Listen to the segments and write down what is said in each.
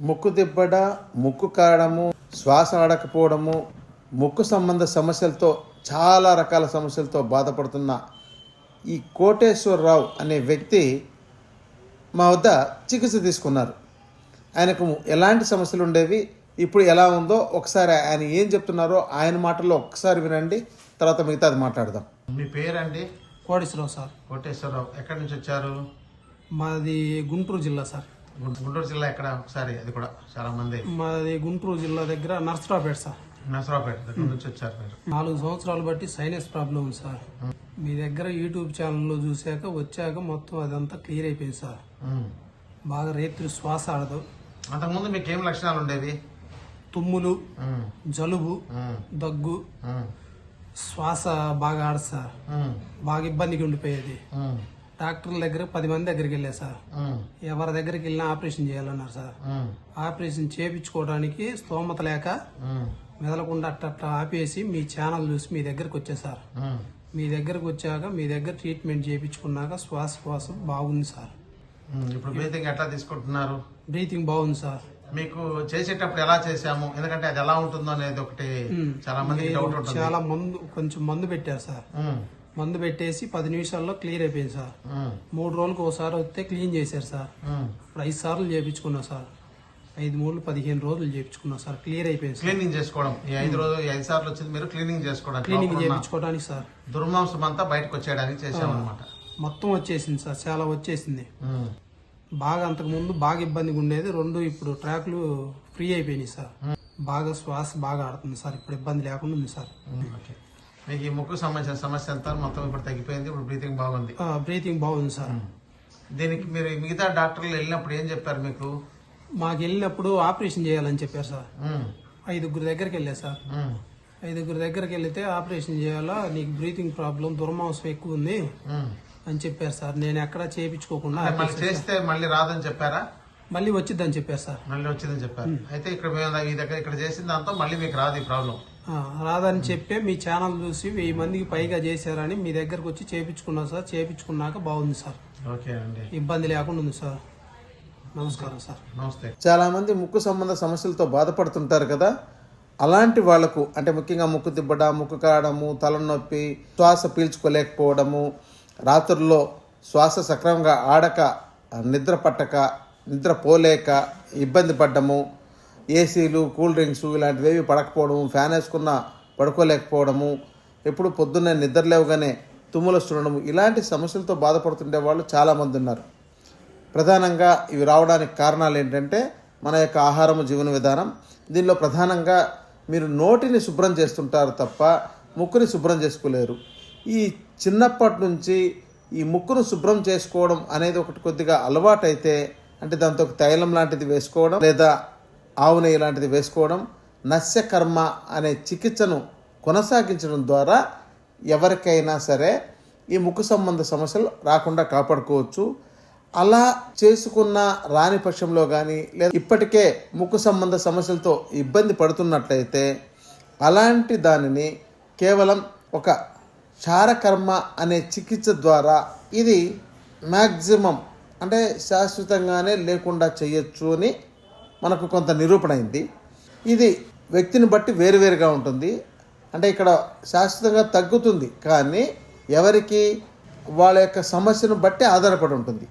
ముక్కు దిబ్బడ ముక్కు కాడము శ్వాస ఆడకపోవడము ముక్కు సంబంధ సమస్యలతో చాలా రకాల సమస్యలతో బాధపడుతున్న ఈ కోటేశ్వరరావు అనే వ్యక్తి మా వద్ద చికిత్స తీసుకున్నారు. ఆయనకు ఎలాంటి సమస్యలు ఉండేవి ఇప్పుడు ఎలా ఉందో ఒకసారి ఆయన ఏం చెప్తున్నారో ఆయన మాటల్లో ఒకసారి వినండి తర్వాత మిగతాది మాట్లాడదాం. మీ పేరండి? కోటేశ్వరరావు సార్. కోటేశ్వరరావు ఎక్కడి నుంచి వచ్చారు? మాది గుంటూరు జిల్లా సార్. గుంటూరు జిల్లా ఎక్కడ? ఒకసారి అది కూడా చాలా మంది. మాది గుంటూరు జిల్లా దగ్గర నర్సరావుపేట సార్. నసరాపేట దగ్గర నుంచి వచ్చారు మీరు. నాలుగు సంవత్సరాలు బట్టి సైనస్ ప్రాబ్లం ఉంది సార్. మీ దగ్గర యూట్యూబ్ ఛానల్లో చూశాక వచ్చాక మొత్తం అదంతా క్లియర్ అయిపోయింది సార్. బాగా రేత్రి శ్వాస ఆడదు. అంతకుముందు మీకు ఏం లక్షణాలు ఉండేవి? తుమ్ములు జలుబు దగ్గు శ్వాస బాగా ఆడదు సార్. బాగా ఇబ్బందిగా ఉండిపోయేది. డాక్టర్ల దగ్గర పది మంది దగ్గరికి వెళ్ళా సార్. ఎవరి దగ్గరికి వెళ్ళినా ఆపరేషన్ చేయాలన్నారు సార్. ఆపరేషన్ చేపించుకోవడానికి స్తోమత లేక మెదలకుండా అట్ట ఆపేసి మీ ఛానల్ చూసి మీ దగ్గరకు వచ్చా సార్. మీ దగ్గరకు వచ్చాక మీ దగ్గర ట్రీట్మెంట్ చేయించుకున్నాక శ్వాస శ్వాస బాగుంది సార్. ఇప్పుడు బ్రీతింగ్ ఎట్లా తీసుకుంటున్నారు? బ్రీతింగ్ బాగుంది సార్. మీకు చేసేటప్పుడు ఎలా చేసాము ఎందుకంటే అది ఎలా ఉంటుందో అనేది ఒకటి చాలా డౌట్ ఉంటుంది. చాలా మందు కొంచెం మందు పెట్టారు సార్. మందు పెట్టేసి పది నిమిషాల్లో క్లియర్ అయిపోయింది సార్. మూడు రోజులకు ఒకసారి వస్తే క్లీన్ చేశారు సార్. ఇప్పుడు ఐదు సార్లు చేయించుకున్నా సార్. ఐదు మూడు పదిహేను రోజులు చేయించుకున్నా సార్. క్లియర్ అయిపోయింది క్లీనింగ్ చేసుకోవడం. ఈ ఐదు రోజులు ఐదు సార్లు వచ్చింది మీరు క్లీనింగ్ చేసుకోవడానికి క్లీనింగ్ చేయించుకోవడానికి సార్. దుర్మాంసం అంతా బయటకు వచ్చేయడానికి చేసామన్నమాట మొత్తం వచ్చేసింది సార్. చాలా వచ్చేసింది. బాగా అంతకు ముందు బాగా ఇబ్బందిగా ఉండేది. రెండు ఇప్పుడు ట్రాక్లు ఫ్రీ అయిపోయినాయి సార్. బాగా శ్వాస బాగా ఆడుతుంది సార్. ఇప్పుడు ఇబ్బంది లేకుండా ఉంది సార్. మీకు ఈ ముక్కు సంబంధించిన సమస్య అంతా మొత్తం ఇప్పుడు తగ్గిపోయింది. ఇప్పుడు బ్రీతింగ్ బాగుంది. బ్రీతింగ్ బాగుంది సార్. దీనికి మీరు మిగతా డాక్టర్లు వెళ్ళినప్పుడు ఏం చెప్పారు మీకు? మాకు వెళ్ళినప్పుడు ఆపరేషన్ చేయాలని చెప్పారు సార్. ఐదుగురు దగ్గరికి వెళ్ళా సార్. ఐదుగురు దగ్గరికి వెళ్తే ఆపరేషన్ చేయాలా? నీకు బ్రీతింగ్ ప్రాబ్లం దుర్మాంసం ఎక్కువ ఉంది. అని చెప్పారు సార్. నేను ఎక్కడా చేయించుకోకుండా చేస్తే మళ్ళీ రాదని చెప్పారా? మళ్ళీ వచ్చిద్దని చెప్పారు సార్. మళ్ళీ వచ్చిందని చెప్పారు. అయితే ఇక్కడ మేము ఈ దగ్గర ఇక్కడ చేసిన దాంతో మళ్ళీ మీకు రాదు ఈ ప్రాబ్లం. ఆ, రాదని చెప్పే మీ ఛానల్ చూసి వెయ్యి మందికి పైగా చేశారని మీ దగ్గరకు వచ్చి చేయించుకున్నా సార్. చేయించుకున్నాక బాగుంది సార్. ఓకే అండి. ఇబ్బంది లేకుండా ఉంది సార్. నమస్కారం సార్. నమస్తే. చాలామంది ముక్కు సంబంధ సమస్యలతో బాధపడుతుంటారు కదా. అలాంటి వాళ్ళకు అంటే ముఖ్యంగా ముక్కు తిబ్బడ ముక్కు కాడము తలనొప్పి శ్వాస పీల్చుకోలేకపోవడము రాత్రుల్లో శ్వాస సక్రమంగా ఆడక నిద్ర పట్టక నిద్ర పోలేక ఇబ్బంది పడ్డము ఏసీలు కూల్ డ్రింక్స్ ఇలాంటివి ఏవి పడకపోవడము ఫ్యాన్ వేసుకున్న పడుకోలేకపోవడము ఎప్పుడు పొద్దున్నే నిద్ర లేవగానే తుమ్ములు వస్తుండడము ఇలాంటి సమస్యలతో బాధపడుతుండే వాళ్ళు చాలామంది ఉన్నారు. ప్రధానంగా ఇవి రావడానికి కారణాలు ఏంటంటే మన యొక్క ఆహారము జీవన విధానం. దీనిలో ప్రధానంగా మీరు నోటిని శుభ్రం చేస్తుంటారు తప్ప ముక్కుని శుభ్రం చేసుకోలేరు. ఈ చిన్నప్పటి నుంచి ఈ ముక్కును శుభ్రం చేసుకోవడం అనేది ఒకటి కొద్దిగా అలవాటైతే అంటే దాంతో ఒక తైలం లాంటిది వేసుకోవడం లేదా ఆవు నెయ్యి లాంటిది వేసుకోవడం నస్యకర్మ అనే చికిత్సను కొనసాగించడం ద్వారా ఎవరికైనా సరే ఈ ముక్కు సంబంధ సమస్యలు రాకుండా కాపాడుకోవచ్చు. అలా చేసుకున్న రాని పక్షంలో కానీ లేదా ఇప్పటికే ముక్కు సంబంధ సమస్యలతో ఇబ్బంది పడుతున్నట్లయితే అలాంటి దానిని కేవలం ఒక క్షారకర్మ అనే చికిత్స ద్వారా ఇది మ్యాక్సిమం అంటే శాశ్వతంగానే లేకుండా చేయొచ్చు అని మనకు కొంత నిరూపణ అయింది. ఇది వ్యక్తిని బట్టి వేరువేరుగా ఉంటుంది. అంటే ఇక్కడ శాశ్వతంగా తగ్గుతుంది కానీ ఎవరికి? వాళ్ళ యొక్క సమస్యను బట్టి ఆధారపడి ఉంటుంది.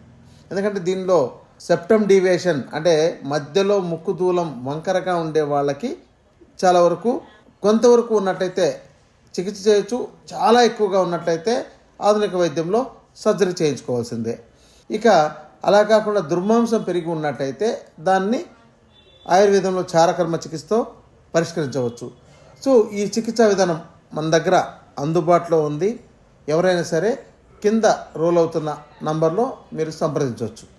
ఎందుకంటే దీనిలో సెప్టమ్ డీవియేషన్ అంటే మధ్యలో ముక్కు దూలం వంకరగా ఉండే వాళ్ళకి చాలా వరకు కొంతవరకు ఉన్నట్టయితే చికిత్స చేయొచ్చు చాలా ఎక్కువగా ఉన్నట్లయితే ఆధునిక వైద్యంలో సర్జరీ చేయించుకోవాల్సిందే. ఇక అలా కాకుండా దుర్మాంసం పెరిగి ఉన్నట్టయితే దాన్ని ఆయుర్వేదంలో చారకర్మ చికిత్సతో పరిష్కరించవచ్చు. సో ఈ చికిత్సా విధానం మన దగ్గర అందుబాటులో ఉంది. ఎవరైనా సరే కింద రోల్ అవుతున్న నంబర్లో మీరు సంప్రదించవచ్చు.